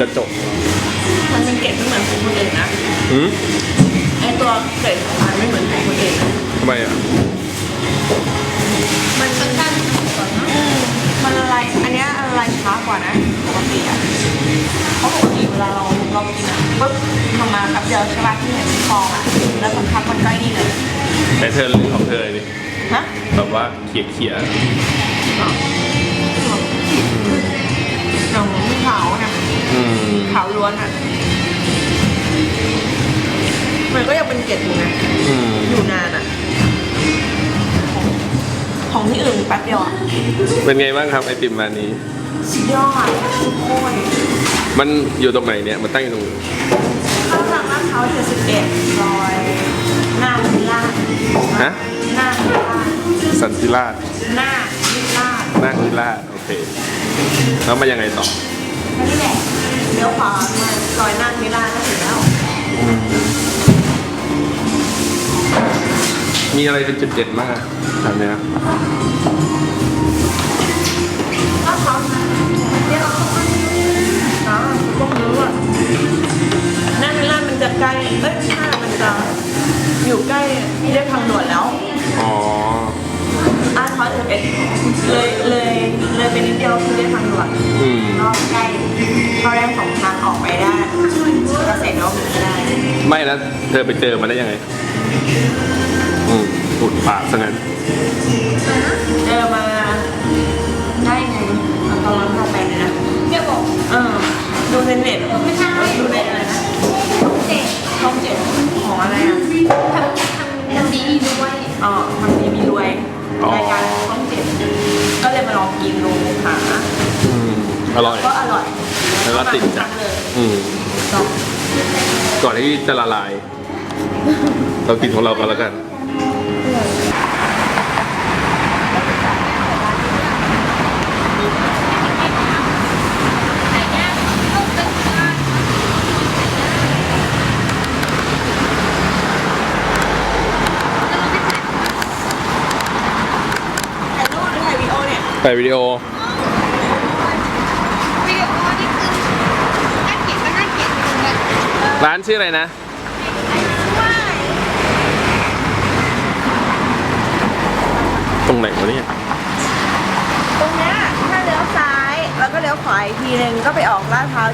จะจบมันเป็นเกล็ดไม่เหมือนของคนอื่นนะหืมไอตัวเกล็ดของมันไม่เหมือนของคนอื่นนะทำไมอะ มันมันกันมันละลายอันเนี้ยละลายช้ากว่านะปกติอะเพราะปกติเวลาเราเรากินอะปุ๊บทำมาแป๊บเดียวใช่ป่ะที่เห็นฟองอะแล้วสักพักมันก็ไอ้นี่เลยแต่เธอลืมของเธอดิฮะแบบว่าเขี่ยเขี่ยอ ก็ยังเป็นเกล็ดอยู่นะอืมอยู่นานอะ ของที่อื่นแป๊บเดียวอะเป็นไงบ้างครับไอติมร้านนี้ สุดยอดสุดโคตรมันอยู่ตรงไหนเนี่ยมันตั้งอยู่ตรงไหนข้าวรังลาดพร้าว71ซอยหน้ามิลาดฮะหน้ามิลาดสันติราชหน้ามิลาดหน้ามิราชโอเคแล้วมายังไงต่อแค่นี้แหละเลี้ยวขวามาซอยหน้ามิลาดก็ถึงแล้ว มีอะไรเป็นจุดเด่นมากแบบเนี้ยลาดพร้าวเรียกเขาอ๋อพวกนู้นอะหน้ามิลาดมันจะใกล้เอ้ยใช่มันจะอยู่ใกล้เรียกทางด่วนแล้วอ๋ออาร์ตพอยต์เอ็ดเลยเลยเลยไปนิดเดียวคือเรียกทางด่วนอืมก็ใกล้เข้าได้สองทางออกไปได้เกษตรนวมินทร์ได้ไม่แล้วเธอไปเจอมาได้ยังไง อืมอุดปากซะงั้นเจอมาได้ไงตอนนั้นพาไปเลยนะเดี๋ยวบอกเออดูในเน็ตไม่ใช่ดูในอะไรนะเด็กช่องเจ็ดของอะไรอะทำทำทำดีด้วยอ๋อทำดีมีรวยอ๋อรายการช่องเจ็ดก็เลยมาลองกินดูหาอืมอร่อยก็อร่อยแล้วก็ติดใจเลยอืมจบก่อนที่จะละลาย เรากินของเรากันแล้วกัน ไก่ย่างลูกเป็นบ้าน ถ่ายรูปหรือถ่ายวี ดีโอเนี่ยไปวิดีโอวิดีโอนี่คือน่าเกลียดก็น่าเกลียดเหมือนกันร้านชื่ออะไรนะตรงไหนวะเนี่ยตรงเนี้ยถ้าเลี้ยวซ้ายแล้วก็เลี้ยวขวาอีกทีนึงก็ไปออกลาดพร้าว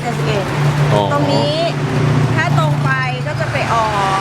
71 อ๋อตรงนี้ถ้าตรงไปก็จะไปออก